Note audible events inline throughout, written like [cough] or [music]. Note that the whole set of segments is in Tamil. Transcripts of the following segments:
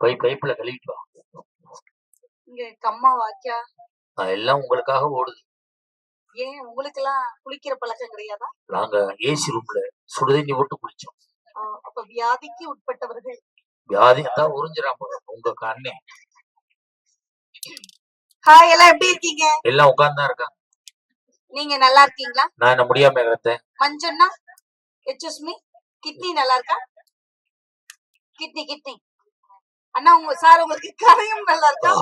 போய் பைப்புல கழுவிட்டு வா. இங்க கம்மா வாக்கியா எல்லாம் உங்களுக்காக ஓடுது. ஏன் உங்களுக்கு எல்லாம் குளிக்கிற பழக்கம் கிடையாதா? நாங்க ஏசி ரூம்ல சுடுதண்ணி போட்டு குளிச்சோம். அப்ப வியாதிக்கு உட்பட்டவர்கள். வியாதி தான் உறிஞ்சிடாம உங்க கண்ணே. ஹாய் எல்லாம் எப்படி இருக்கீங்க? எல்லாம் உட்கார்ந்து இருக்காங்க. நீங்க நல்லா இருக்கீங்களா? நான் என்ன முடியாம இருந்தேன் மஞ்சண்ணா? எச்எஸ் மீ கிட்னி நல்லா இருக்கா? Kidney kidney. அண்ணா உங்க சார் உங்களுக்கு கரையும் நல்லா இருக்கா.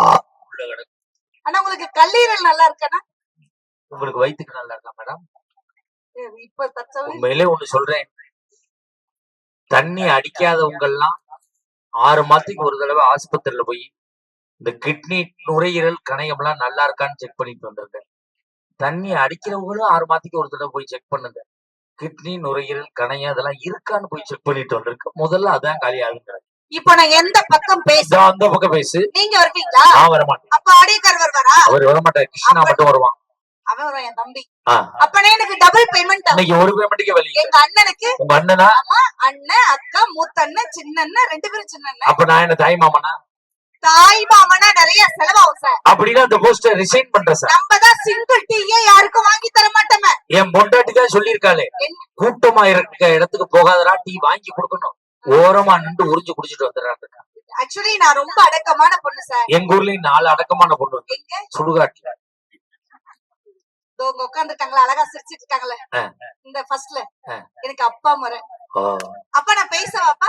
அண்ணா உங்களுக்கு கல்லீரல் நல்லா இருக்காண்ணா? உங்களுக்கு வயித்துக்கு நல்லா இருக்கா மேடம்? இப்ப தச்சவை உண்மையிலே ஒண்ணு சொல்றேன். தண்ணி அடிக்காதவங்க எல்லாம் ஆறு மாசத்துக்கு ஒரு தடவை ஆஸ்பத்திரியில போய் இந்த கிட்னி நுரையீரல் கணையம் எல்லாம் நல்லா இருக்கான்னு செக் பண்ணிட்டு வந்திருக்கேன் தண்ணி அடிக்கிறவங்களும் ஆறு மாசத்துக்கு ஒரு தடவை போய் செக் பண்ணுங்க. கிட்னி நுரையீரல் கணையம் அதெல்லாம் இருக்கான்னு போய் செக் பண்ணிட்டு வந்திருக்கேன் முதல்ல அதான் காலி ஆகுங்க. இப்ப நான் எந்த பக்கம் பேச அந்த பக்கம் பேசு. நீங்க வருவீங்களா? நான் வரமாட்டேன். அப்ப ஆடியக்கார் வருவாரா அவர் வரமாட்டார். கிருஷ்ணா மட்டும் வருவான். அவன் வருவான் என் தம்பி. அப்பனே எனக்கு டபுள் பேமெண்ட் இன்னைக்கு ஒரு பேமெண்ட்டுக்கே எங்க அண்ணனுக்கு உங்க அண்ணனா? அண்ணன் அக்கா மூத்த அண்ணன் சின்ன அண்ணன் ரெண்டு பேரும் சின்ன அண்ணன் அப்ப நான் என்ன தாய் மாமனா? தாய் மாமனா நிறைய செலவாகும் சார் அப்படின்னா அந்த போஸ்டர் ரிசைன் பண்றேன் சார் நம்ம தான் சிங்கிள் டீயே யாருக்கும் வாங்கி தர மாட்டோமே. என் பொண்டாட்டி தான் சொல்லியிருக்காளே? கூட்டமா இருக்க இடத்துக்கு போகாதடா டீ வாங்கி கொடுக்கணும். ஓரமா நின்று உறிஞ்சு குடிச்சிட்டு வந்துடுறாங்க. ஆக்சுவலி நான் ரொம்ப அடக்கமான பொண்ணு சார் எங்க ஊர்லயும் நாலு அடக்கமான பொண்ணு சுடுகாட்டுல. இங்க உட்காந்துட்டாங்களா அழகா சிரிச்சிட்டு இருக்காங்களே. இந்த ஃபர்ஸ்ட்ல. எனக்கு அப்பா முறை. அப்பா நான் பேசவாப்பா.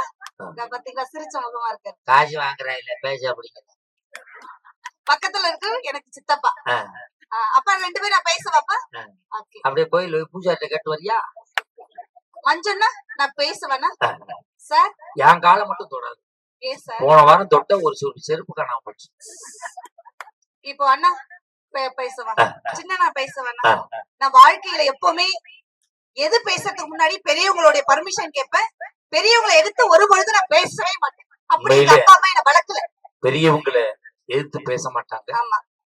நான் பாத்தீங்களா சிரிச்ச முகமா இருக்கு காசு வாங்குறா இல்ல பேச அப்படிங்கிற. பக்கத்துல இருக்கு எனக்கு சித்தப்பா. அப்பா ரெண்டு பேரும் நான் பேசவாப்பா அப்படியே போய் பூஜாட்ட கேட்டு வரியா? மஞ்சன்னா நான் பேசுவேனா. சார்? என் காலை மட்டும் தொடாது. போன வாரம் தொட்ட ஒரு செருப்பு செருப்பு காணாம போச்சு. இப்போ அண்ணா பே- பேசவா? ஆ. சின்ன நான் பேசவேனா. நான் வாழ்க்கையில எப்பவுமே எது பேசுறதுக்கு முன்னாடி பெரியவங்களுடைய பர்மிஷன் கேட்பேன் பெரியவங்களை எடுத்து ஒரு பொழுது நான் பேசவே மாட்டேன். அப்படி? அப்பா அம்மா என்ன வளர்க்கல. பெரியவங்களை எதிர்த்து பேச மாட்டாங்க.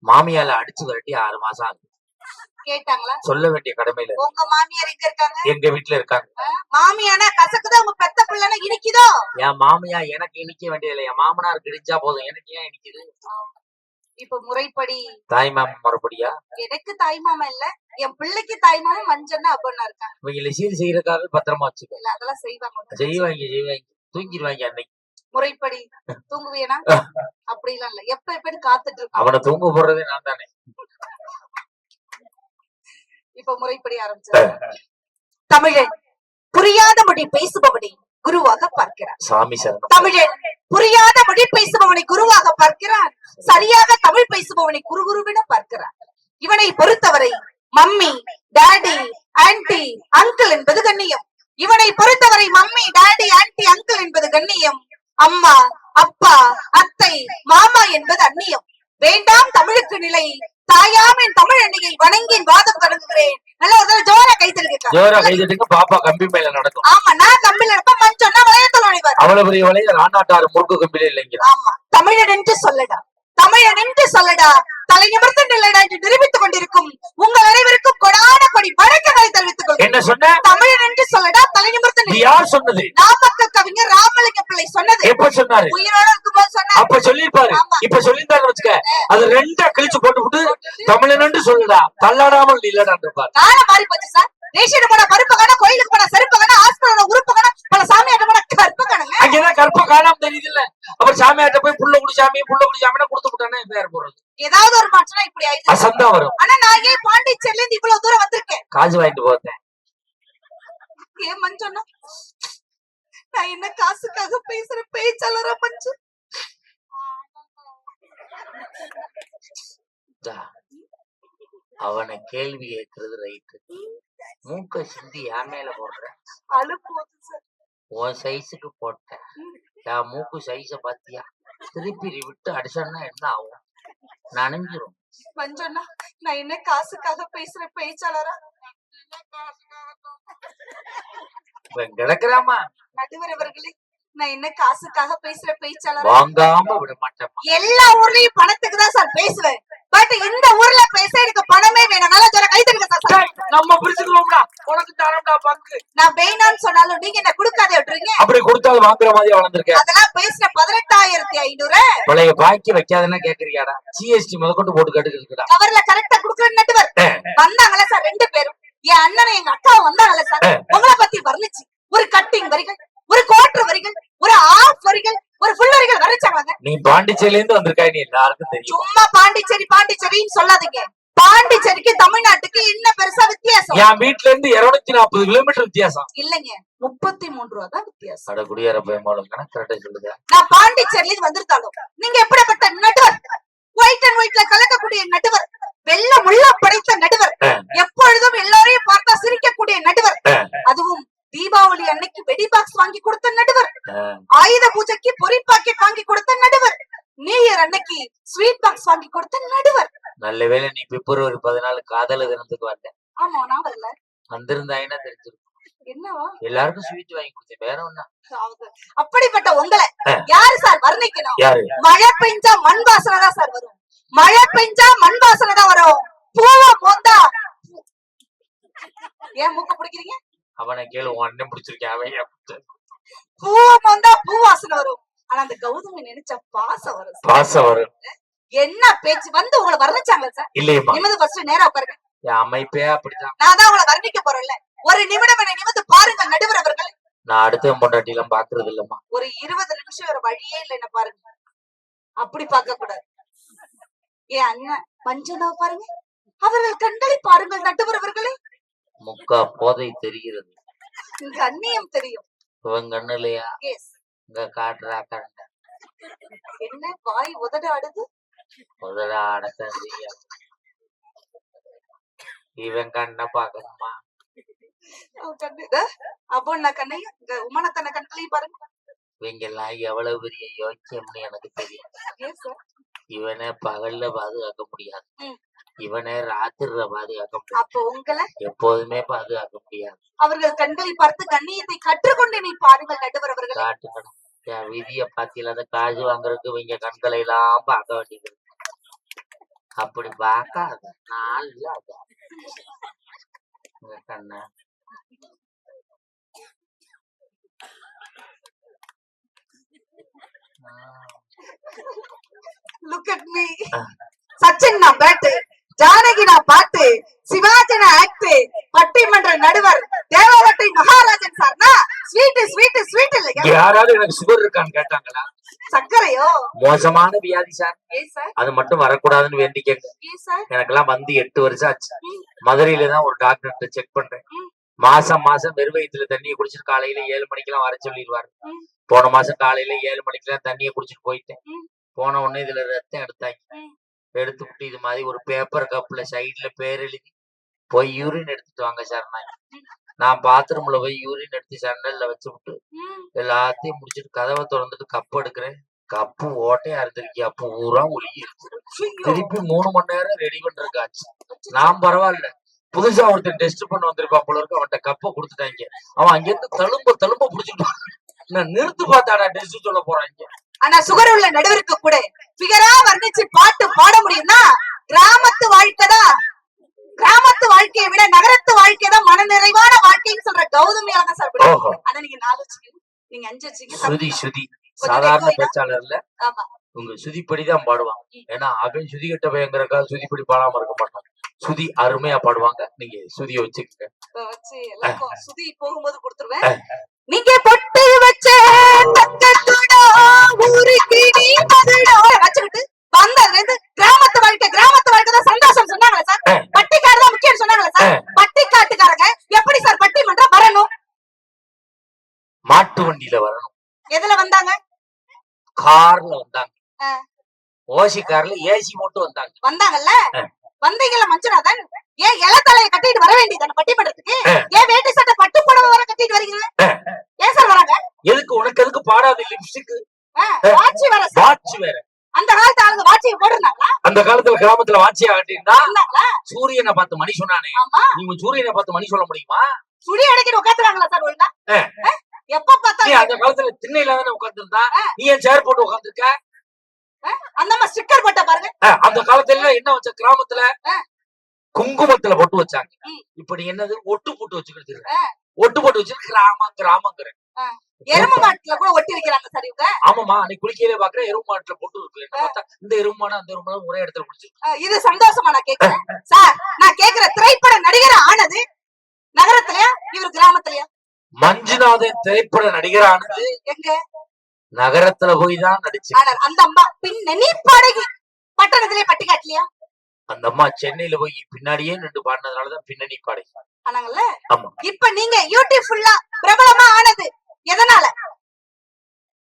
மாமியால அடிச்சு விரட்டி ஆறு மாசம் ஆகுது. கேட்டாங்களா? சொல்ல வேண்டிய கடமையில உங்க மாமியார் எங்க இருக்காங்க? எங்க வீட்டுல இருக்காங்க. மாமியானா கசக்குதா? உங்க பெத்த பிள்ளைனா இனிக்குதோ? என் மாமியா எனக்கு இனிக்க வேண்டியதில்லை. என் மாமனார் கிழிச்சா போதும். எனக்கு ஏன் இனிக்குது? இப்ப முறைப்படி. தாய் மாமன் மறுபடியா? எனக்கு தாய் மாமா இல்ல. என் பிள்ளைக்கு தாய் மாமா மஞ்சன்னா அப்பன்னா இருக்காங்க. இவங்களை சீர் செய்யறதுக்காக பத்திரமா வச்சுக்கோ. இல்ல அதெல்லாம் செய்வாங்க செய்வாங்க செய்வாங்க. தூங்கிடுவாங்க அன்னைக்கு. முறைப்படி. தூங்குவியனா? [laughs] அப்படிலாம் இல்ல. எப்ப எப்பன்னு காத்துட்டு இருக்கோம் அவனை தூங்க போடுறதே நான் தானே. இப்ப முறைப்படி ஆரம்பிச்சு தமிழன் புரியாத மொழி பேசுபவனை குருவாக பார்க்கிறார். சாமி தமிழன் புரியாத மொழி பேசுபவனை குருவாக பார்க்கிறான் சரியாக தமிழ் பேசுபவனை குரு குருவென பார்க்கிறார். இவனை பொறுத்தவரை மம்மி டாடி ஆன்டி அங்கிள் என்பது கண்ணியம். இவனை பொறுத்தவரை மம்மி டாடி ஆன்டி அங்கிள் என்பது கண்ணியம். அம்மா அப்பா அத்தை மாமா என்பது அந்நியம். வேண்டாம் தமிழுக்கு நிலை. தாயாம் என் தமிழ் அன்னையை வணங்கி என் தொடங்குகிறேன் நல்ல ஒரு தடவை ஜோரா கைத்தெடுக்க ஜோரா கைதட்டுங்க பாப்பா கம்பி மேல நடக்கும். ஆமா நான் தமிழ் இருப்ப மஞ்சன்னா வளையத்தில் நுழைவார் அவ்வளவு பெரிய வலைய ராணாட்டாறு முறுக்கு கம்பில இல்லைங்க. ஆமா தமிழன் என்று சொல்லடா. தமிழன் என்று சொல்லடா. தலை நிமிர்ந்து நில்லடா என்று நிரூபித்துக் கொண்டிருக்கும் உங்கள் அனைவருக்கும் கொடான கொடி வழக்குகளை தெரிவித்துக் கொள்கிறேன். என்ன சொன்ன? தமிழன் என்று சொல்லடா. தலை நிமிர்ந்து யார் சொன்னது? நாமக்கல் கவிஞர் ராமலிங்க பிள்ளை சொன்னது. எப்ப சொன்னாரு? உயிரோட இருக்கும்போது சொன்னார். அப்ப சொல்லிருப்பாரு. இப்ப சொல்லியிருந்தாரு வச்சுக்க அது ரெண்டா கிழிச்சு போட்டு விட்டு தமிழனு சொல்லுடா. தள்ளாடாமல் இல்லடா இருப்பார். காலம் மாறி போச்சு சார். ரேஷன் போன பருப்பு காண கோயிலுக்கு போன செருப்பு காண ஹாஸ்பிட்டல் உறுப்பு காண பல சாமியாட்ட போன கற்பு காணுங்க அங்கதான் கற்ப காணாம தெரியுது இல்ல அவர் சாமியாட்ட போய் புள்ள குடி சாமி புள்ள குடி சாமினா கொடுத்து விட்டானே பேர் போறது? ஏதாவது ஒரு மாற்றம் இப்படி ஆயிடுச்சு. அசந்தா வரும். ஆனா நான் ஏன் பாண்டிச்சேரில இருந்து இவ்வளவு தூரம் வந்திருக்கேன்? காசு வாங்கிட்டு போத்தேன். ஏன் மஞ்சன்னா? நான் என்ன காசுக்காக பேசுற பேச்சாளரா மஞ்சு. அவனை கேள்வி கேட்கறது ரைட்டு மூக்க சிந்தி என் மேல போடுற? உன் சைஸுக்கு போட்டேன். என் மூக்கு சைஸ பாத்தியா? திருப்பி விட்டு அடிச்சோன்னா என்ன ஆகும்? நனைஞ்சிரும். மஞ்சண்ணா நான் என்ன காசுக்காக பேசுற பேச்சாளரா? கிடக்குறாமா? நடுவர் அவர்களே நான் என்ன காசுக்காக பேசுற பேச்சாளரா வாங்காம விட மாட்டேன். எல்லா ஊர்லயும் பணத்துக்கு தான் சார் பேசுவேன். பட் இந்த ஊர்ல பேச எனக்கு பணமே வேணும். நல்லா சொல்ல கை தருங்க சார் நம்ம பிரிச்சுக்கிறோம்டா உனக்கு தரம்டா பங்கு. நான் வேணாம்னு சொன்னாலும் நீங்க என்ன கொடுக்காத விட்டுறீங்க? அப்படி கொடுத்தாலும் வாங்குற மாதிரி வளர்ந்துருக்க. அதெல்லாம் பேசின பதினெட்டாயிரத்தி ஐநூறு. பழைய பாக்கி வைக்காதுன்னா கேக்குறியாடா. ஜிஎஸ்டி முதற்கொண்டு போட்டு கட்டுக்கிறா கவர்ல கரெக்டா குடுக்குற நட்டுவர். வந்தாங்களா சார் ரெண்டு பேரும். என் அண்ணனும் எங்க அக்காவும் வந்தாங்களா சார். உங்களை பத்தி வர்ணிச்சு. ஒரு கட்டிங் வரிகள் ஒரு கோட்டர் வரிகள் ஒரு ஆஃப் வரிகள் ஒரு ஃபுல் வரிகள் வரைச்சாங்க நீ பாண்டிச்சேரியில இருந்து வந்திருக்கா நீ எல்லாருக்கும் தெரியும். சும்மா பாண்டிச்சேரி பாண்டிச்சேரின்னு சொல்லாதீங்க. பாண்டிச்சேரிக்கு தமிழ்நாட்டுக்கு என்ன பெருசா வித்தியாசம்? என் வீட்ல இருந்து இருநூத்தி நாற்பது கிலோமீட்டர் வித்தியாசம். இல்லைங்க முப்பத்தி மூன்று ரூபா தான் வித்தியாசம். அட குடியார பயமாலும் கரெக்டா சொல்லுங்க. நான் பாண்டிச்சேரியில இருந்து வந்திருந்தாலும் நீங்க எப்படிப்பட்ட நடுவர்? ஒயிட் அண்ட் ஒயிட்ல கலக்கக்கூடிய நடுவர். வெள்ள முள்ள படைத்த நடுவர். எப்பொழுதும் எல்லாரையும் பார்த்தா சிரிக்கக்கூடிய நடுவர். அதுவும் தீபாவளி அன்னைக்கு வெடி பாக்ஸ் வாங்கி கொடுத்த நடுவர். ஆயுத பூஜைக்கு பொரி பாக்கெட் வாங்கி கொடுத்த நடுவர். நியூ இயர் அன்னைக்கு ஸ்வீட் பாக்ஸ் வாங்கி கொடுத்த நடுவர். நல்ல வேளை நீ பிப்ரவரி பதினாலு காதல தினத்துக்கு வந்த ஆமா நான் வரல வந்திருந்தாயினா தெரிஞ்சிருக்கும்? என்னவா? எல்லாருக்கும் ஸ்வீட் வாங்கி கொடுத்தேன் வேற ஒண்ணா அப்படிப்பட்ட உங்களை. யாரு சார் வர்ணிக்கணும்? மழை பெஞ்சா மண் வாசனை தான் சார் வரும். மழை பெஞ்சா மண் வாசனை தான் வரும். பூவ மோந்தா. ஏன் மூக்க பிடிக்கிறீங்க? அவனை கேளு உன் அண்ணன் பிடிச்சிருக்கேன் அவன் ஏன் பூவ மோந்தா பூ வாசனை வரும். ஆனா அந்த கௌதமி நினைச்ச பாசம் வரும். பாசம் வரும். என்ன பேச்சு? வந்து உங்களை வர்ணிச்சாங்க சார். இல்லையம்மா. நிமிந்து ஃபர்ஸ்ட் நேரா உட்காருங்க. என் அமைப்பே அப்படிதான் நான் தான் உங்களை வர்ணிக்க போறேன்ல. ஒரு நிமிடம் என்னை நிமிந்து பாருங்க நடுவர் அவர்கள் நான் அடுத்த பொண்டாட்டி எல்லாம் பாக்குறது இல்லம்மா. ஒரு இருபது நிமிஷம் ஒரு வழியே இல்லை என்ன பாருங்க. அப்படி பார்க்க கூடாது. என் அண்ணன் மஞ்சனாவை பாருங்க அவர்கள் கண்களை பாருங்கள் நடுவர் அவர்களே முக்கா போதை தெரிகிறது. அந்நியம் தெரியும். இவன் கண்ணுலையா? இங்க காட்டுறா கண்ட. என்ன? வாய் உதட ஆடுது முதல்ல அடக்கம் செய்ய இவன் கண்ணை பாக்கணுமா அப்போ நான் கண்ணையும் உமனத்தன கண்களையும் பாருங்க. இவங்க எல்லாம் எவ்வளவு பெரிய யோக்கியம்னு எனக்கு தெரியும் இவனை பகல்ல பாதுகாக்க முடியாது. இவனை ராத்திரில பாதுகாக்க முடியாது. அப்போ உங்களை? எப்போதுமே பாதுகாக்க முடியாது. அவர்கள் கண்களை பார்த்து கண்ணியத்தை கற்றுக்கொண்டு நீ பாருங்கள் நடுவர் அவர்களே. காட்டுக்கணும் என் விதிய பாத்தியில அந்த காசு வாங்குறதுக்கு இவங்க கண்களை எல்லாம் பார்க்க வேண்டியது. அப்படி பார்க்காத நாள் இல்லாத கண்ணை. Ah look at me. Sachin நான் பேட்டு ஜானகி நான் பாட்டு சிவாஜி நான் ஆக்ட் பட்டிமன்ற நடுவர். தேவவட்டை மகாராஜன் சார்னா ஸ்வீட் ஸ்வீட் ஸ்வீட் இல்லையா யாராவது எனக்கு சுகர் இருக்கான்னு கேட்டாங்களா? சர்க்கரையோ? மோசமான வியாதி சார் அது மட்டும் வரக்கூடாதுன்னு வேண்டிக்கங்க ஏ சார் எனக்கெல்லாம் வந்து எட்டு வருஷம் ஆச்சு. மதுரையில தான் ஒரு டாக்டர்கிட்ட செக் பண்றேன். மாசம் மாசம் வெறுவயத்துல தண்ணியை குடிச்சிட்டு காலையில ஏழு மணிக்கெல்லாம் வர சொல்லிடுவாரு. போன மாசம் காலையில ஏழு மணிக்கெல்லாம் தண்ணியை குடிச்சிட்டு போயிட்டேன். போன உடனே இதுல ரத்தம் எடுத்தாங்க ம். எடுத்துவிட்டு இது மாதிரி ஒரு பேப்பர் கப்ல சைடுல பேர் எழுதி போய் யூரின் எடுத்துட்டு வாங்க சார் நான் பாத்ரூம்ல போய் யூரின் எடுத்து சண்டல்ல வச்சு விட்டு. எல்லாத்தையும் முடிச்சிட்டு கதவை திறந்துட்டு கப் எடுக்கிறேன். கப்பு ஓட்டையா இருந்திருக்கி. அப்போ பூரா ஒழுகி. திருப்பி மூணு மணி நேரம் ரெடி பண்றதுக்கு ஆச்சு நான் பரவாயில்ல. புதுசா ஒருத்தன் டெஸ்ட் பண்ண வந்திருப்பான் போல இருக்கு. அவன்கிட்ட கப்பை கொடுத்துட்டாங்க. அவன் அங்கிருந்து தழும்ப தழும்ப புடிச்சிட்டு நான் நிறுத்து பார்த்தாடா டெஸ்ட் சொல்ல போறாங்க. ஆனா சுகர் உள்ள நடுவருக்கு கூட பிகரா வர்ணிச்சு பாட்டு பாட முடியும்னா கிராமத்து வாழ்க்கை தான். கிராமத்து வாழ்க்கையை விட நகரத்து வாழ்க்கை தான் மன நிறைவான வாழ்க்கைன்னு சொல்ற கௌதமியால தான். ஓஹோ. ஆனா நீங்க நாலு வச்சுக்கீங்க. நீங்க அஞ்சு வச்சுக்கீங்க. சுதி சாதாரண பேச்சாளர்ல உங்க சுதிப்படிதான் பாடுவாங்க. ஏன்னா அவன் சுதி கட்ட பயங்கரக்கா சுதிப்படி பாடாம இருக்க மாட்டான். சுதி அருமையா பாடுவாங்க. நீங்க சுதிய வச்சுக்கோங்க. சுதி போகும்போது கொடுத்துருவேன். நீங்க பொட்டு வச்ச தங்கத்துடா ஊருக்கு நீ மதுடா வச்சுக்கிட்டு வந்ததுல இருந்து கிராமத்து வாழ்க்கை கிராமத்து வாழ்க்கை தான் சந்தோஷம் சொன்னாங்களே சார். பட்டிக்காடு தான் முக்கியம் சொன்னாங்களே சார். பட்டிக்காட்டுக்காரங்க எப்படி சார் பட்டிமன்றம் வரணும்? மாட்டு வண்டியில வரணும். எதுல வந்தாங்க? கார்ல வந்தாங்க. ஓசி கார்ல ஏசி மட்டும் வந்தாங்க. வந்தாங்கல்ல? ஆ. வந்தீங்கல்ல மஞ்சுநாதன் ஏன் இலத்தலையை கட்டிட்டு வர வேண்டியதானே பட்டிமன்றத்துக்கு. ஏன் வேட்டி சட்டை பட்டு புடவை வர கட்டிட்டு வரீங்க. ஏன் சார் வராங்க? எதுக்கு? உனக்கு எதுக்கு பாடாத லிப்ஸ்டிக் வாட்சி வர வாட்ச் வேற. அந்த காலத்து ஆளுங்க வாட்சியை போட்டிருந்தாங்களா? அந்த காலத்துல கிராமத்துல வாட்சியா இருந்தாங்களா? சூரியனை பார்த்து மணி சொன்னானே. நீங்க சூரியனை பார்த்து மணி சொல்ல முடியுமா? சுடி அடைக்கிட்டு உட்காந்துறாங்களா சார் ஒழுங்கா? எப்ப நீ பார்த்தாலும் அந்த காலத்துல திண்ணையில தானே உட்கார்ந்துருந்தா? ஆ. நீ ஏன் சேர் போட்டு உட்கார்ந்துருக்க? அந்த அம்மா ஸ்டிக்கர் போட்ட பாருங்க. அந்த காலத்துல என்ன வச்ச கிராமத்துல. குங்குமத்துல பொட்டு வச்சாங்க. இப்படி என்னது? ஒட்டு போட்டு வச்சுக்கிறது ஆ. ஒட்டு போட்டு வச்சு கிராமம் கிராமங்கிற. எரும மாட்டுல கூட ஒட்டி வைக்கிறாங்க சார் ஆமாமா அன்னைக்கு குளிக்கையிலே பாக்குறேன் எருவு மாட்டுல பொட்டு இருக்கு. இந்த எருவு மாடு அந்த எருவு மாடு ஒரே இடத்துல குடிச்சிருக்கு இது சந்தோஷமா நான் கேக்குறேன். சார் நான் கேக்குற திரைப்பட நடிகர் ஆனது நகரத்திலயா? இவர் கிராமத்திலயா? மஞ்சுநாதன் திரைப்பட நடிகரானது எங்க? நகரத்துல போய் தான் நடிச்சு. அந்த அம்மா பின்னணி பாடகி பட்டணத்திலே பட்டி காட்டலையா? அந்த அம்மா சென்னையில போய் பின்னாடியே நின்று பாடினதுனாலதான் பின்னணி பாடகி ஆனாங்கல்ல? ஆமா. இப்ப நீங்க யூடியூப் ஃபுல்லா பிரபலமா ஆனது எதனால?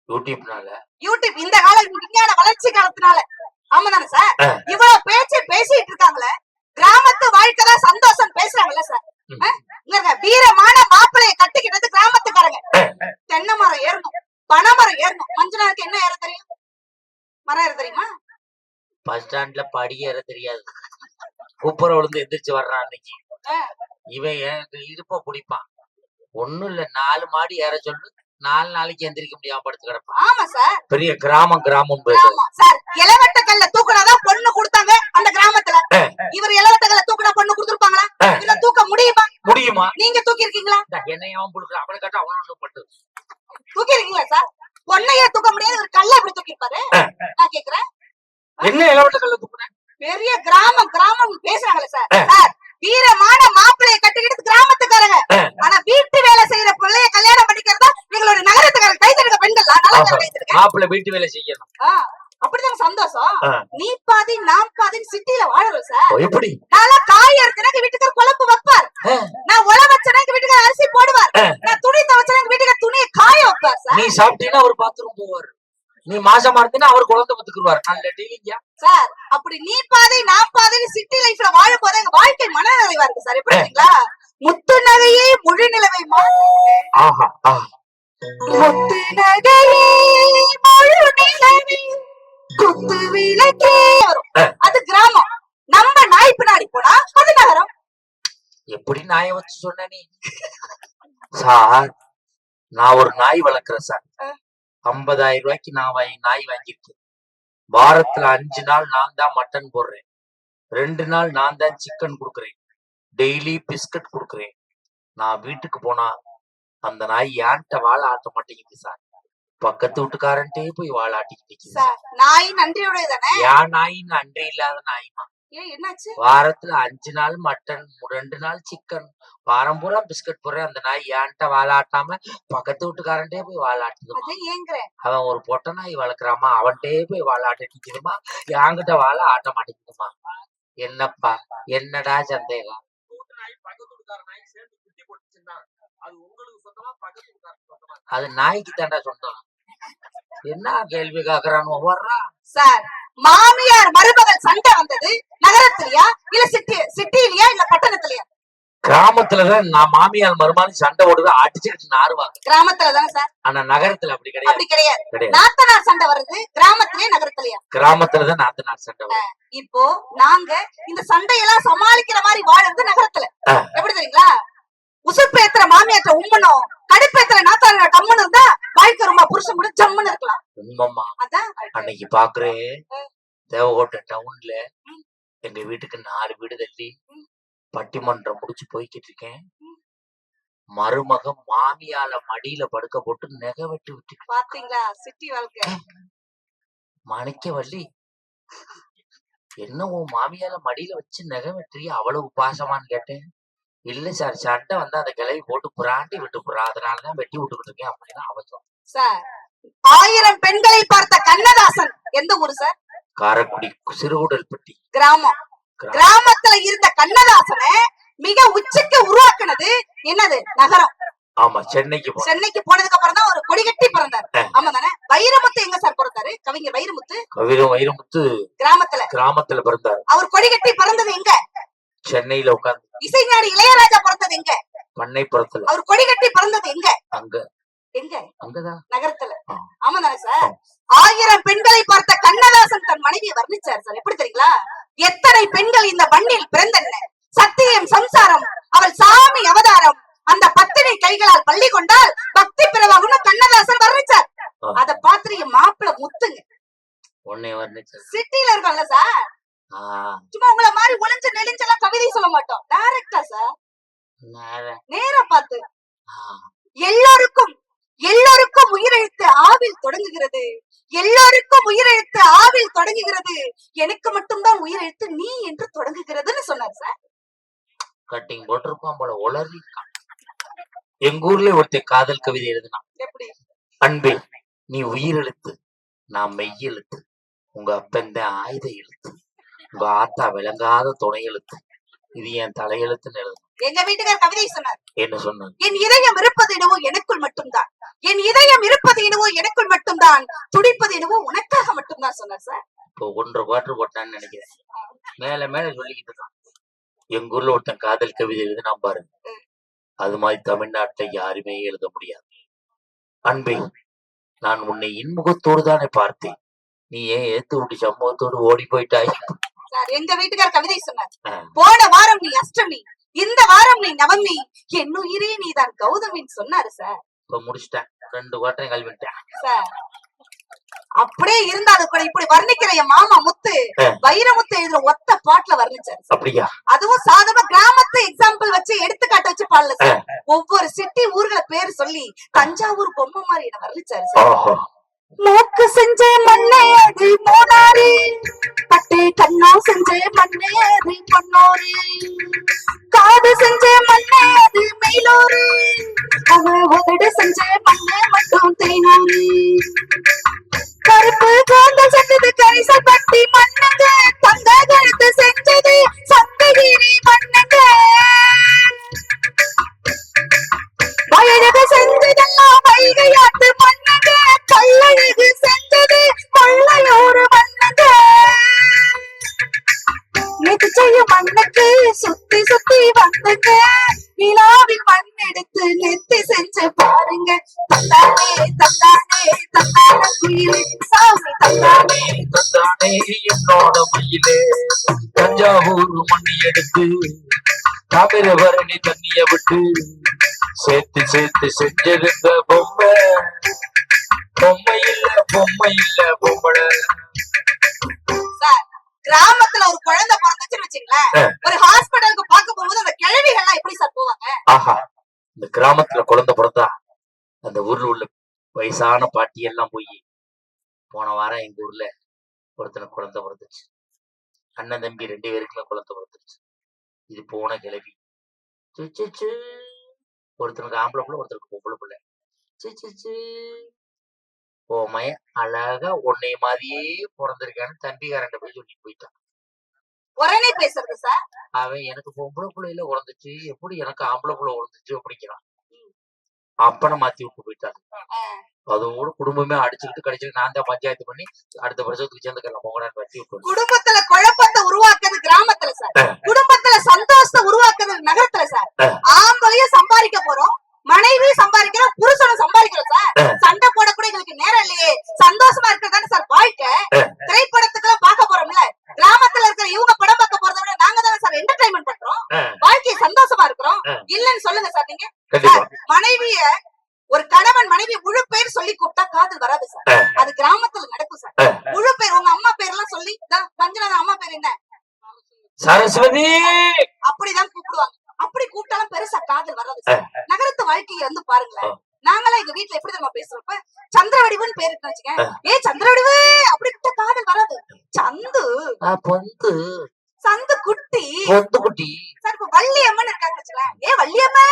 யூடியூப்னால யூடியூப் இந்த கால விஞ்ஞான வளர்ச்சி காலத்தினால. ஆமா தானே சார். இவ்வளவு பேச்சு பேசிட்டு இருக்காங்களே கிராமத்து வாழ்க்கை தான் சந்தோஷம் பேசுறாங்கல்ல சார்? வீரமான மாப்பிளைய கட்டிக்கிட்டது கிராமத்துக்காரங்க. தென்னை மரம் ஏறணும். பனை மரம் ஏறணும். மஞ்சளாருக்கு என்ன ஏற தெரியும்? மரம் ஏற தெரியுமா? பஸ் ஸ்டாண்ட்ல படி ஏற தெரியாது. குப்புற விழுந்து எந்திரிச்சு வர்றான் அன்னைக்கு. இவன் இடுப்ப பிடிப்பான். ஒண்ணும் இல்ல நாலு மாடி ஏற சொல்லு. நாலு நாளைக்கு எந்திரிக்க முடியாம படுத்து கிடப்பான். ஆமா சார். பெரிய கிராமம் கிராமம் சார். இளவட்ட கல்ல தூக்குனாதான் பொண்ணு கொடுத்தாங்க அந்த கிராமத்துல. இவர் இளவட்ட கல்ல தூக்குனா பொண்ணு கொடுத்துருப்பாங்களா? ஆ. இல்ல தூக்க முடியுமா? முடியுமா? நீங்க தூக்கி இருக்கீங்களா இந்த என்னைய அவன் கொடுக்குற அவனை கட்ட அவனும் பட்டு தூக்கி இருக்கீங்களா சார்? பொண்ணையே தூக்க முடியாது ஒரு கல்ல எப்படி தூக்கி இருப்பாரு. நான் கேக்குறேன். என்ன இளவட்ட கல்ல தூக்குன பெரிய கிராமம் கிராமம் பேசுறாங்களே சார். சார் வீரமான மாப்பிளைய கட்டிக்கிட்டு கிராமத்துக்காரங்க. ஆனா வீட்டு வேலை செய்யற பிள்ளைய கல்யாணம் பண்ணிக்கிறதா எங்களோட நகரத்துக்காரங்க கை தருக பெண்கள் மாப்பிள்ளை வீட்டு வேலை செய்யணும். அப்படிதாங்க சந்தோஷம். நீ பாதி நான் பாதின்னு சிட்டில வாழறோம் சார். எப்படி? நான் காய் அறுத்தனா எங்க வீட்டுக்கார குழம்பு வைப்பார். நான் உழ வச்சனா எங்க வீட்டுக்கார அரிசி போடுவார். நான் துணி துவைச்சனா எங்க வீட்டுக்கார துணியை காய வைப்பார் சார். நீ சாப்பிட்டீங்கன்னா அவர் பாத்ரூம் போவாரு. நீ மாசமா இருந்தீங்கன்னா அவர் குழந்தை பத்துக்குருவாரு நல்ல டீலிங்க சார் அப்படி நீ பாதை நான் பாதைன்னு சிட்டி லைஃப்ல வாழும் போது எங்க வாழ்க்கை மனநிறைவா இருக்கு சார். எப்படி இருக்கீங்களா முத்து நகையே முழு நிலவை ஆஹா ஆஹா. முத்து நகையே முழு நிலவை குத்து விளக்கே வரும் ஆ. அது கிராமம். நம்ம நாய் பின்னாடி போனா அது நகரம். எப்படி நாயை வச்சு சொன்ன நீ? சார் நான் ஒரு நாய் வளர்க்குறேன் சார். ஐம்பதாயிரம் ரூபாய்க்கு நான் நாய் வாங்கியிருக்கேன். வாரத்துல அஞ்சு நாள் நான் தான் மட்டன் போடுறேன். ரெண்டு நாள் நான் தான் சிக்கன் கொடுக்குறேன். டெய்லி பிஸ்கட் கொடுக்குறேன். நான் வீட்டுக்கு போனா அந்த நாய் ஏன்ட்ட வாழ ஆட்ட மாட்டேங்குது சார். பக்கத்து வீட்டுக்காரன்ட்டே போய் வாழ ஆட்டிக்கிட்டு நிக்குது நாய் நன்றியோட தானே என் நாயின்னு அன்றே இல்லாத நாய்மா ஏன் என்னாச்சு? வாரத்துல அஞ்சு நாள் மட்டன் ரெண்டு நாள் சிக்கன் வாரம் பூரா பிஸ்கட் போடுறேன். அந்த நாய் ஏன்ட்ட வாழாட்டாம பக்கத்து வீட்டுக்காரன்ட்டே போய் ஏங்குறேன் அவன் ஒரு பொட்டை நாய் வளர்க்குறாமா அவன்கிட்டே போய் வாழாட்ட நிக்குதுமா என்கிட்ட வாழ ஆட்ட மாட்டேங்குதுமா என்னப்பா என்னடா சந்தேகம்? அது நாய்க்கு தாண்டா சொந்தம். என்ன கேள்வி கேக்குறான்னு வர்றா சார் மாமியார் மருமகள் சண்டை வந்தது நகரத்திலயா? இல்ல சிட்டி சிட்டிலயா இல்ல பட்டணத்திலயா? கிராமத்துலதான் நான் மாமியார் மருமானு சண்டை ஓடுவேன் அடிச்சுக்கிட்டு நாறுவாங்க. கிராமத்துல தானே சார்? ஆனா நகரத்துல அப்படி கிடையாது. அப்படி கிடையாது. நாத்தனார் சண்டை வருது கிராமத்திலயா நகரத்திலயா? கிராமத்துலதான் நாத்து நாள் சண்டை வரும் இப்போ நாங்க இந்த சண்டையெல்லாம் சமாளிக்கிற மாதிரி வாழுறது நகரத்துல. எப்படி தெரியுங்களா? உசுப்பேத்துற மாமியாற்ற உம்மனும் கடுப்பேத்துற நாத்தார கம்முன்னு இருந்தா வாழ்க்கை ரொம்ப புருஷன் கூட ஜம்முன்னு இருக்கலாம். உண்மைமா அதான் அன்னைக்கு பாக்குறேன். தேவகோட்டை டவுன்ல எங்க வீட்டுக்கு நாலு வீடு தள்ளி பட்டிமன்றம் முடிச்சு போய்கிட்டு இருக்கேன். மருமக மாமியால மடியில படுக்க போட்டு நெக வெட்டி விட்டு பாத்தீங்களா? சிட்டி வாழ்க்கை. மணிக்க வள்ளி என்ன உன் மாமியால மடியில வச்சு நெக வெட்டுறிய? அவ்வளவு பாசமான்னு கேட்டேன். இல்ல சார் சண்டை வந்து அந்த கிளவி போட்டு புராண்டி விட்டு புறா. அதனாலதான் வெட்டி விட்டுக்கிட்டு இருக்கேன் அப்படின்னு சொன்னான். சார் ஆயிரம் பெண்களை பார்த்த கண்ணதாசன் எந்த ஊரு சார் காரைக்குடி சிறுகுடல்பட்டி கிராமம். கிராமத்துல இருந்த கண்ணதாசனை மிக உச்சிக்கு உருவாக்குனது என்னது? நகரம். ஆமா சென்னைக்கு சென்னைக்கு போனதுக்கு அப்புறம் தான் ஒரு கொடிகட்டி பிறந்தார். ஆ. ஆமா தானே வைரமுத்து எங்க சார் பிறந்தாரு? கவிஞர் வைரமுத்து? கவிதம் வைரமுத்து கிராமத்துல. கிராமத்துல பிறந்தார். அவர் கொடிகட்டி பிறந்தது எங்க? சென்னையில உட்கார்ந்து இசைஞானி இளையராஜா பிறந்தது எங்க? பண்ணைப்புறத்துல அவர் கொடிகட்டி பிறந்தது எங்க? அங்க. எங்க? அங்கதான். நகரத்துல. ஆமா தானே சார் ஆயிரம் பெண்களை பார்த்த கண்ணதாசன் தன் மனைவியை வர்ணிச்சார் சார் எப்படி தெரியுங்களா? எத்தனை பெண்கள் இந்த மண்ணில் பிறந்தன? சத்தியம் சம்சாரம் அவள் சாமி அவதாரம். அந்த பத்தினி கைகளால் பள்ளி கொண்டால் பக்தி பிறவாகும்னு கண்ணதாசன் வர்ணிச்சார். அத பாத்திர என் மாப்பிள முத்துங்க. சிட்டில இருக்கோம்ல சார் சும்மா உங்கள மாதிரி ஒளிஞ்சு நெளிஞ்செல்லாம் கவிதை சொல்ல மாட்டோம். டைரக்டா சார் நேர- பார்த்து. எல்லோருக்கும் எல்லோருக்கும் உயிரெழுத்து ஆவில் தொடங்குகிறது. எல்லோருக்கும் உயிரெழுத்து ஆவில் தொடங்குகிறது. எனக்கு மட்டும்தான் உயிரெழுத்து நீ என்று தொடங்குகிறதுன்னு சொன்னார் சார் கட்டிங் போட்டிருப்பான் போல உளறி எங்க ஊர்ல ஒருத்தன் காதல் கவிதை எழுதினான். அன்பே நீ உயிரெழுத்து நான் மெய்யெழுத்து உங்க அப்பன் தான் ஆயுத எழுத்து. உங்க ஆத்தா விளங்காத துணை எழுத்து. இது என் தலையெழுத்துன்னு எழுது எங்க வீட்டுக்கார் கவிதை சொன்னார். என்ன சொன்னது என் இதயம் இருப்பது என்னவோ எனக்குள் மட்டும்தான். என் இதயம் இருப்பது என்னவோ எனக்குள் மட்டும்தான். துடிப்பது என்னவோ உனக்காக மட்டும்தான் சொன்னார் சார். இப்போ ஒன்றரை குவார்டர் போட்டான்னு நினைக்கிறேன். மேல மேல சொல்லிக்கிட்டு இருக்கான். எங்க ஊர்ல ஒருத்தன் காதல் கவிதை எழுதினா பாருங்க அது மாதிரி தமிழ்நாட்டுல யாருமே எழுத முடியாது. அன்பே நான் உன்னை இன்முகத்தோடு தானே பார்த்தேன். நீ ஏன் ஏத்து விட்டு சம்பவத்தோடு ஓடி போயிட்டாய்? சார் எங்க வீட்டுக்கார் கவிதை சொன்னார். போன வாரம் நீ அஷ்டமி இந்த வாரம் நீ நவமி என் உயிரே நீதான் கௌதமின்னு சொன்னாரு சார். இப்ப முடிச்சிட்டேன். ரெண்டு குவார்டரையும் கல்விட்டேன் சார் அப்படியே இருந்தாலும் கூட இப்படி வர்ணிக்கிற என் மாமா முத்து. வைரமுத்து எழுதுற ஒத்த பாட்டுல வர்ணிச்சாரு சார். அப்படியா? அதுவும் சாதாரண கிராமத்து எக்ஸாம்பிள் வச்சு எடுத்துக்காட்ட வச்சு பாடல சார். ஒவ்வொரு சிட்டி ஊர்களை பேர் சொல்லி தஞ்சாவூர் பொம்மை மாதிரி என்ன வர்ணிச்சாரு சார். மூக்கு செஞ்ச மண்ணே அது மூணாறு பட்டு கண்ணா செஞ்ச மண்ணே அது பொன்னோரு. காது செஞ்ச மண்ணே அது மயிலோரு அவ உதடு செஞ்ச மண்ணே மட்டும் தேனூரு. கருப்பு கோந்தல் செஞ்சது கரிசல் பட்டி மண்ணுங்க தங்க கருத்து செஞ்சது சங்ககிரி மண்ணுங்க. வயழகு செஞ்சதெல்லாம் வைகையாட்டு பண்ணது கல்லழகு செஞ்சது கொள்ளையூர் மண்ணுங்க நிச்சய மண்ணுக்கு சுத்தி சுத்தி வந்துங்க நிலாவில் மண் எடுத்து நெத்தி செஞ்சு பாருங்க. தந்தானே தந்தானே தந்தான குயிலே. சாமி தந்தானே தந்தானே என்னோட மயிலே தஞ்சாவூர் மண்ணி எடுத்து தாமிரபரணி தண்ணிய விட்டு சேர்த்து சேர்த்து செஞ்சிருந்த பொம்மை. பொம்மை இல்ல பொம்மை. இல்ல பொம்பளை சார் கிராமத்துல ஒரு குழந்தை பிறந்துச்சுன்னு வச்சுங்களேன். ஒரு ஹாஸ்பிட்டலுக்கு பார்க்க போகும்போது அந்த கிழவிகள்லாம் எப்படி சார் போவாங்க? ஆஹா இந்த கிராமத்துல குழந்தை பிறந்தா அந்த ஊர்ல உள்ள வயசான பாட்டி எல்லாம் போய் போன வாரம் எங்க ஊர்ல ஒருத்தனுக்கு குழந்தை பிறந்துச்சு. அண்ணன் தம்பி ரெண்டு பேருக்குமே குழந்தை பிறந்துருச்சு. இது போன கிளவி சி, சி, சி. ஒருத்தனுக்கு ஆம்பளை பிள்ளை ஒருத்தருக்கு பொம்பளை பிள்ளை. சி, சி, சி. ஓ மயன் அழகா உன்னை மாதிரியே பிறந்திருக்கான்னு தம்பிக்காரன்ட்ட போய் சொல்லிட்டு போயிட்டான். உடனே பேசுறது சார்? அவன் எனக்கு பொம்பளை பிள்ளையில உறந்துச்சு. எப்படி எனக்கு ஆம்பளை பிள்ளை உறந்துச்சு அப்படிங்கிறான். அப்பனை மாத்தி விட்டு போயிட்டாரு. அதோட குடும்பமே அடிச்சுக்கிட்டு கடிச்சுக்கிட்டு நான் தான் பஞ்சாயத்து பண்ணி அடுத்த வருஷத்துக்கு சேர்ந்துக்கலாம் போங்கடான்னு வச்சு விட்டு குடும்பத்துல குழப்பத்தை உருவாக்குறது கிராமத்துல சார். குடும்பத்துல சந்தோஷத்தை உருவாக்குறது நகரத்துல சார். ஆம்பளையும் சம்பாதிக்க போறோம் மனைவி சம்பாதிக்கிறோம் புருஷனும் சம்பாதிக்கிறோம் சார். சண்டை போட கூட எங்களுக்கு நேரம் இல்லையே. சந்தோஷமா இருக்கிறதானே சார் வாழ்க்கை. திரைப்படத்துக்கு பார்க்க போறோம்ல. கிராமத்துல இருக்கிற இவங்க படம் பார்க்க போறதை விட நாங்க தானே சார் என்டர்டைன்மெண்ட் பண்றோம். வாழ்க்கையை சந்தோஷமா இருக்கிறோம். இல்லன்னு சொல்லுங்க சார் நீங்க. மனைவிய ஒரு கணவன் மனைவி முழு பேர் சொல்லி கூப்பிட்டா காதல் வராது சார். அது கிராமத்துல நடக்கும் சார். முழு பேர் உங்க அம்மா பேர் எல்லாம் சொல்லி "தா, மஞ்சுநாதன் அம்மா பேர் என்ன? சரஸ்வதி! அப்படிதான் கூப்பிடுவாங்க. அப்படி கூப்பிட்டாலும் பெருசா காதல் வராது நகரத்து வாழ்க்கையை வந்து பாருங்களேன். நாங்களாம் எங்க வீட்டுல எப்படி நம்ம பேசுறப்ப சந்திரவடிவுன்னு பேர் வச்சுக்க. ஏ சந்திரவடிவு! அப்படி கூப்பிட்டா காதல் வராது. சந்து. பொந்து. சந்து குட்டி. பொந்து குட்டி. சார் இப்ப வள்ளியம்மன் இருக்காங்க வச்சுக்கலாம் ஏ வள்ளியம்மா!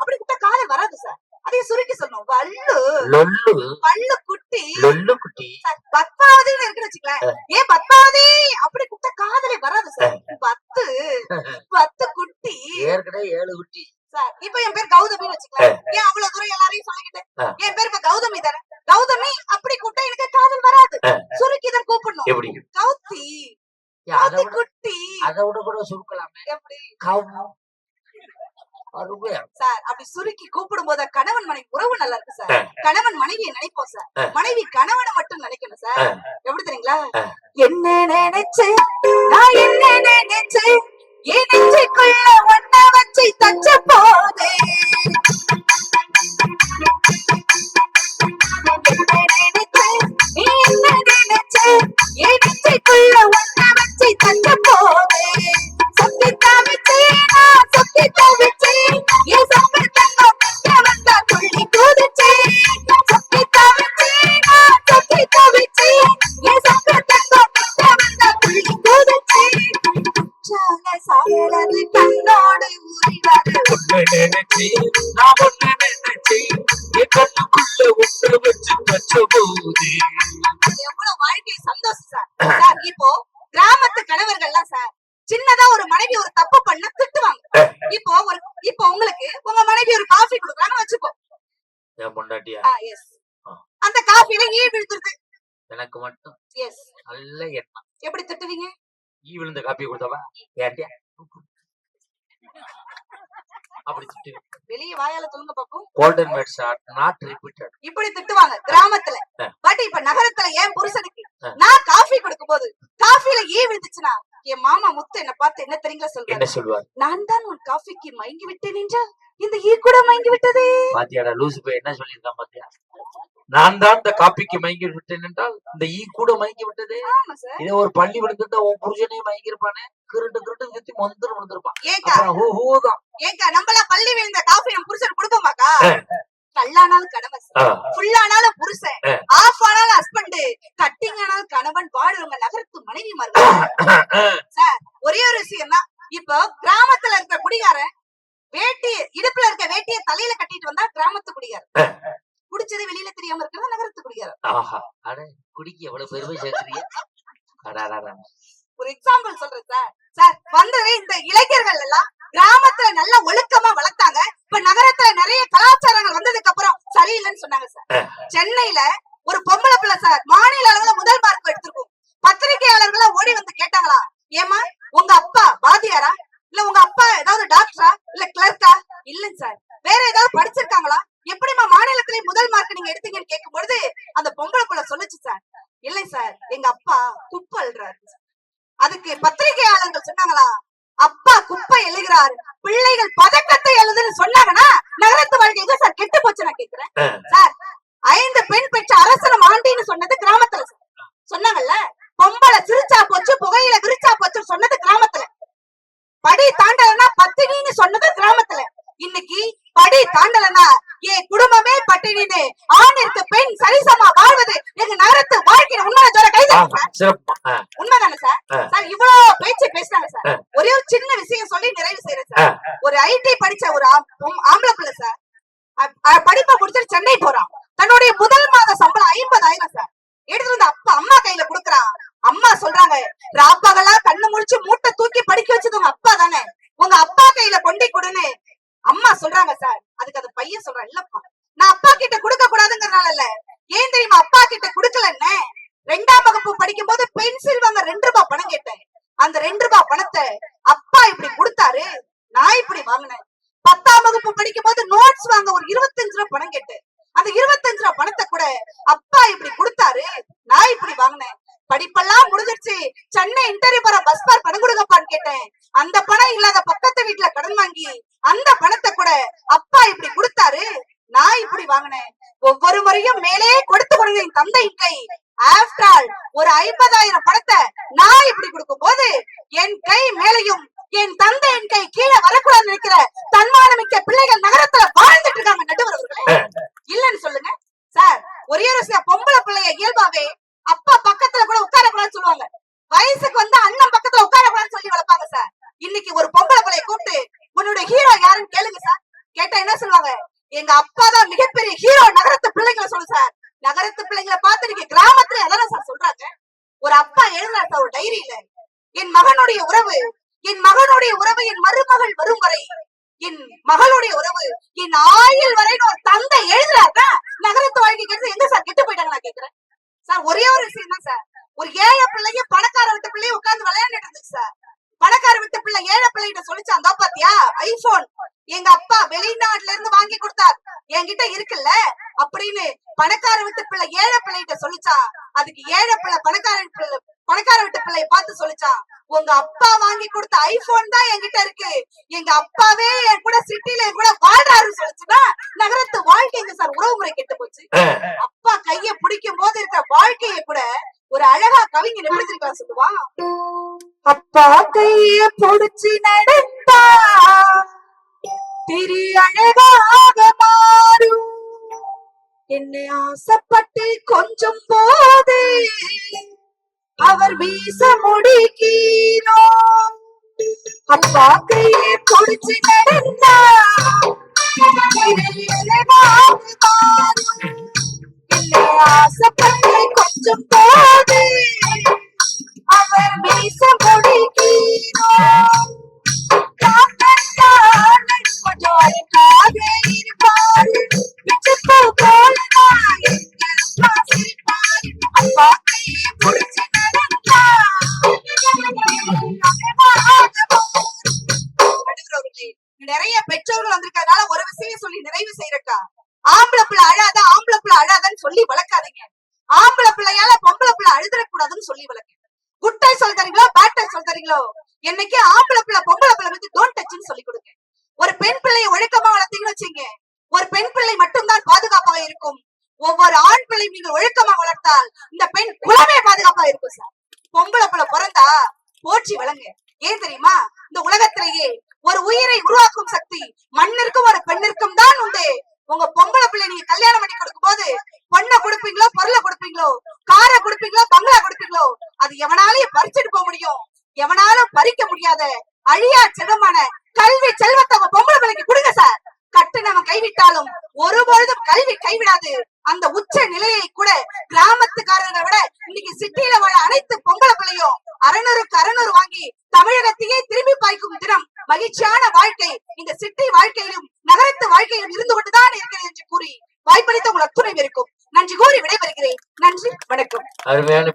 அப்படி கூப்பிட்டா காதல் வராது சார். அதையும் சுருக்கி சொல்லணும். வள்ளு. லொல்லு. வள்ளு குட்டி லொல்லு குட்டி பத்மாவதின்னு இருக்குன்னு வச்சுக்கலாம் ஏ பத்மாவதி! அப்படி கூப்பிட்டா காதலே வராது சார். பத்து. பத்து குட்டி ஏற்கனவே ஏழு குட்டி சார் இப்ப என் பேர் கௌதமின்னு வச்சுக்கலாம் ஏன் அவ்வளவு தூரம் எல்லாரையும் சொல்லிக்கிட்டு? ஆ. என் பேர் இப்ப கௌதமி தானே. கௌதமி அப்படி கூப்பிட்டா எனக்கு காதல் வராது. சுருக்கி தான் கூப்பிடணும். ஏன் அதை கௌதி குட்டி அதை விட கூட சுருக்கலாமே. எப்படி? கவு அருமையா. சார் அப்படி சுருக்கி கூப்பிடும் போது கணவன் மனைவி உறவு நல்லா இருக்கு சார். கணவன் மனைவியை நினைப்போம் சார். மனைவி கணவனை மட்டும் நினைக்கணும் சார். எப்படி தெரியுங்களா. என்ன நினைச்சு நான் என்ன நினைச்சு என் நெஞ்சுக்குள்ள ஒன்ன வச்சு தச்ச போதே என்ன நினைச்சு நீ என்ன நினைச்சு என் நெஞ்சுக்குள்ள உன்னை வச்சு தங்க போவேன் சொக்கி தவிச்சேன் நான் சொக்கி தவிச்சேன் என் சொக்க தங்கம் இங்க வந்தா துள்ளி குதிச்சேன். சொக்கி தவிச்சேன் நான் கண்ணோடு உரிவது ஒண்ணு நினைச்சு நான் ஒண்ணு நினைச்சு என் கண்ணுக்குள்ள ஒண்ணு வச்சு வச்ச போது. எவ்வளவு வாழ்க்கை சந்தோஷம் சார். சார் இப்போ கிராமத்து கணவர்கள்லாம் சார் சின்னதா ஒரு மனைவி ஒரு தப்பு பண்ண திட்டுவாங்க. இப்போ ஒரு இப்போ உங்களுக்கு உங்க மனைவி ஒரு காஃபி எஸ் ஆ. அந்த காஃபில ஈ விழுந்துருது. எனக்கு மட்டும்? எஸ் நல்ல எண்ணம். எப்படி திட்டுவீங்க? ஈ விழுந்த காப்பி கொடுத்தவா? ஏன்டியா அப்படி திட்டு வெளிய வாயால சொல்லுங்க பாப்போம் golden mats are not repeated இப்படி திட்டுவாங்க கிராமத்துல. பட் இப்ப நகரத்துல ஏன் புருஷனுக்கு. நான் காஃபி கொடுக்கும் போது காஃபில ஈ விழுந்துச்சுன்னா என் மாமா முத்து என்ன பார்த்து என்ன தெரியுங்களா சொல்றாரு என்ன சொல்லுவார் நான் தான் உன் காஃபிக்கு மயங்கி விட்டேன் என்றால் இந்த ஈ கூட மயங்கி விட்டதே. பாத்தியாடா லூசு போய் என்ன சொல்லியிருக்கான் பாத்தியா? நான் தான் இந்த காப்பிக்கு மயங்கி விட்டேன் என்றால் இந்த ஈ கூட மயங்கி விட்டதே இதே ஒரு பள்ளி விழுந்துட்டா உன் புருஷனையும் மயங்கி இருப்பானே கிருட்டு கிருட்டு சுத்தி மொந்தர் விழுந்திருப்பான் அப்புறம் ஹூ ஹூ தான். ஏக்கா நம்மள பள்ளி விழுந்த காஃபி நம்ம புருஷன் கொடுப்போமாக்கா. கல்லானாலும் கணவன் ஃபுல்லானாலும் புருஷன். ஆஃப் ஆனாலும் ஹஸ்பண்ட் கட்டிங் ஆனாலும் கணவன் வாடுறவங்க நகரத்து மனைவிமார்கள் சார் ஒரே ஒரு விஷயம் தான். இப்போ கிராமத்துல இருக்கிற குடிகாரன் வேட்டி இடுப்புல இருக்க வேட்டியை தலையில கட்டிட்டு வந்தா கிராமத்து குடிகாரன். குடிச்சது வெளியில தெரியாம இருக்கிறது நகரத்து குடிகாரன் ஆஹா அட குடிக்க எவ்வளவு பெருமை சேர்க்கறீங்க? அடாடாடா. ஒரு எக்ஸாம்பிள் சொல்றேன் சார் சார் வந்ததே இந்த இளைஞர்கள் எல்லாம் கிராமத்துல நல்ல ஒழுக்கமா வளர்த்தாங்க. இப்ப நகரத்துல நிறைய கலாச்சாரங்கள் வந்ததுக்கு அப்புறம் சரியில்லைன்னு சொன்னாங்க சார். சென்னையில ஒரு பொம்பளை பிள்ளை சார் மாநில அளவுல முதல் மார்க் எடுத்திருக்கும் பத்திரிகையாளர்களா ஓடி வந்து கேட்டாங்களா ஏமா உங்க அப்பா பாதியாரா இல்ல உங்க அப்பா ஏதாவது டாக்டரா இல்ல கிளர்க்கா இல்லைங்க சார் வேற ஏதாவது படிச்சிருக்காங்களா எப்படிம்மா மாநிலத்திலே முதல் மார்க் நீங்க எடுத்தீங்கன்னு கேட்கும் பொழுது அந்த பொம்பளை பிள்ளை சொல்லுச்சு சார் இல்லை சார் எங்க அப்பா குப்பை அள்ளுறாரு அதுக்கு பத்திரிகையாளர்கள் சொன்னாங்களா அப்பா குப்பை எழுகிறார் பிள்ளைகள் பதக்கத்தை எழுதுன்னு சொன்னாங்கன்னா நகரத்து வாழ்க்கை எங்க சார் கெட்டு போச்சு நான் கேக்குறேன் சார் ஐந்து பெண் பெற்ற அரசனும் ஆண்டின்னு சொன்னது கிராமத்துல சார். சொன்னாங்கல்ல பொம்பளை சிரிச்சா போச்சு புகையில விரிச்சா போச்சு சொன்னது கிராமத்துல படி தாண்டலன்னா பத்தினின்னு சொன்னது கிராமத்துல இன்னைக்கு படி தாண்டலன்னா என் குடும்பமே பட்டினின்னு ஆணிற்கு பெண் சரிசமா வாழ்வது எங்க நகரத்து வாழ்க்கையில உண்மையான ஜோர கைது ஆஹா, சிறப்பு ஆ, உண்மைதானே சார் ஆ. சார் இவ்வளவு பேச்சு பேசுறாங்க சார் ஆ. ஒரே ஒரு சின்ன விஷயம் சொல்லி நிறைவு செய்யறேன். சார். ஒரு ஐடி படிச்ச ஒரு ஆம்பளை பிள்ளை சார். படிப்பை முடிச்சுட்டு சென்னை போறான். தன்னுடைய முதல் மாத சம்பளம் ஐம்பதாயிரம் சார். எடுத்துட்டு வந்து அப்பா அம்மா கையில குடுக்குறான். அம்மா சொல்றாங்க ராப்பகலா கண்ணு முழிச்சு மூட்டை தூக்கி படிக்க வச்சது உங்க அப்பா தானே. உங்க அப்பா கையில கொண்டே கொடுன்னு அம்மா சொல்றாங்க சார். அதுக்கு அந்த பையன் சொல்றான் இல்லப்பா நான் அப்பா கிட்ட கொடுக்க கூடாதுங்கறனால இல்ல. ஏன் தெரியுமா அப்பா கிட்ட குடுக்கலன்னு? ரெண்டாம் வகுப்பு படிக்கும் போது பென்சில் வாங்க ரெண்டு ரூபாய் பணம் கேட்டேன். அந்த ரெண்டு ரூபாய் பணத்தை அப்பா இப்படி கொடுத்தாரு நான் இப்படி வாங்கினேன். பத்தாம் வகுப்பு படிக்கும் போது நோட்ஸ் வாங்க ஒரு இருபத்தஞ்சு ரூபாய் பணம் கேட்டேன். அந்த இருபத்தஞ்சு ரூபாய் பணத்தை கூட அப்பா இப்படி கொடுத்தாரு நான் இப்படி வாங்கினேன். படிப்பெல்லாம் முடிஞ்சிருச்சு. சென்னை இன்டர்வியூ போற பஸ் பார் பணம் கொடுங்கப்பான்னு கேட்டேன். அந்த பணம் இல்லாத பக்கத்து வீட்டுல கடன் வாங்கி அந்த பணத்தை கூட அப்பா இப்படி கொடுத்தாரு நான் இப்படி வாங்கினேன். ஒவ்வொரு முறையும் மேலே கொடுத்து கொடுங்க என் தந்தையின் கை. ஆஃப்டர் ஒரு ஐம்பதாயிரம் பணத்தை நான் இப்படி கொடுக்கும் போது என் கை மேலையும் என் தந்தை என் கை கீழே வரக்கூடாதுன்னு நினைக்கிற தன்மானமிக்க பிள்ளைகள் நகரத்துல வாழ்ந்துட்டு இருக்காங்க நடுவர் அவர்களே. இல்லன்னு சொல்லுங்க. சார் ஒரே ஒரு சில பொம்பளை பிள்ளைய இயல்பாவே அப்பா பக்கத்துல கூட உட்கார கூடாதுன்னு சொல்லுவாங்க. வயசுக்கு வந்து அண்ணன் பக்கத்துல உட்கார கூடாதுன்னு சொல்லி வளர்ப்பாங்க சார். இன்னைக்கு ஒரு பொம்பளை பிள்ளைய கூப்பிட்டு உன்னோட ஹீரோ யாருன்னு கேளுங்க சார். கேட்டா என்ன சொல்லுவாங்க? எங்க அப்பா தான் மிகப்பெரிய ஹீரோ நகரத்து பிள்ளைங்களை சொல்லு சார். நகரத்து பிள்ளைங்களை பார்த்து நீங்க கிராமத்துல எதான சார் சொல்றாங்க? ஒரு அப்பா எழுதுறாரு சார் ஒரு டைரியில என் மகனுடைய உறவு என் மகனுடைய உறவு என் மருமகள் வரும் வரை என் மகளுடைய உறவு என் ஆயுள் வரைன்னு ஒரு தந்தை எழுதுறாருன்னா நகரத்து வாழ்க்கை கெடுத்து எங்க சார் கெட்டு போயிட்டாங்க நான் கேக்குறேன்? சார் ஒரே ஒரு விஷயம் தான் சார் ஒரு ஏழை பிள்ளைய பணக்கார விட்டு பிள்ளைய உட்கார்ந்து விளையாண்டுட்டு இருந்துச்சு சார் பணக்கார விட்டு பிள்ளை ஏழை பிள்ளைகிட்ட சொல்லிச்சு அந்த பாத்தியா ஐபோன் எங்க அப்பா வெளிநாட்டுல இருந்து வாங்கி கொடுத்தார். என்கிட்ட இருக்குல்ல? அப்படின்னு பணக்கார விட்டு பிள்ளை ஏழை பிள்ளைகிட்ட சொல்லிச்சா அதுக்கு ஏழை பிள்ளை பணக்கார பிள்ளை பணக்கார விட்டு பிள்ளைய பார்த்து சொல்லிச்சான் உங்க அப்பா வாங்கி கொடுத்த ஐபோன் தான் என்கிட்ட இருக்கு. எங்க அப்பாவே என் கூட சிட்டில என் கூட வாழ்றாருன்னு சொல்லிச்சுன்னா நகரத்து வாழ்க்கைங்க சார் உறவு முறை கெட்டு போச்சு. அப்பா கைய பிடிக்கும் போது இருக்கிற வாழ்க்கைய கூட ஒரு அழகா கவிஞன் எப்படி தெரியுமா சொல்லுவான் அப்பா கைய புடிச்சு நடந்தா திரு அழகாக மாறும். என்னை ஆசைப்பட்டு கொஞ்சம் போது அவர் வீச முடிக்கிறோ அப்பா கையை பிடிச்சு நடந்தா? ஆசைப்பட்டு கொஞ்சம் போது அவர் வீச முடி ஒவ்வொரு ஆண் பிள்ளையும் நீங்கள் ஒழுக்கமா வளர்த்தால் இந்த பெண் குலமே பாதுகாப்பா இருக்கும் சார் பொம்பளை பிள்ளை பிறந்தா போற்றி வளங்க ஏன் தெரியுமா? இந்த உலகத்திலேயே ஒரு உயிரை உருவாக்கும் சக்தி மண்ணிற்கும் ஒரு பெண்ணிற்கும் தான் உண்டு. உங்க பொம்பளை பிள்ளை நீங்க கல்யாணம் பண்ணி கொடுக்கும் போது பொண்ணை கொடுப்பீங்களோ பொருளை கொடுப்பீங்களோ காரை கொடுப்பீங்களோ பங்களா கொடுப்பீங்களோ அது எவனாலையும் பறிச்சுட்டு போக முடியும். எவனாலும் பறிக்க முடியாத அழியா செல்வமான கல்வி செல்வத்தை உங்க பொம்பளை பிள்ளைக்கு கொடுங்க சார் கட்டு நம்ம கைவிட்டாலும் ஒருபொழுதும் கல்வி கைவிடாது. அந்த உச்ச நிலையை கூட கிராமத்துக்காரரை விட இன்னைக்கு சிட்டியில வாழ அனைத்து பொங்கல பிள்ளையும் அறநூறுக்கு அறநூறு வாங்கி தமிழகத்தையே திரும்பி பாய்க்கும் தினம் மகிழ்ச்சியான வாழ்க்கை. இந்த சிட்டி வாழ்க்கையிலும் நகரத்து வாழ்க்கையிலும் இருந்து கொண்டுதான் இருக்கிறது என்று கூறி வாய்ப்பளித்த உங்கள் அத்துணை இருக்கும் நன்றி கூறி விடைபெறுகிறேன். நன்றி வணக்கம். அருமையான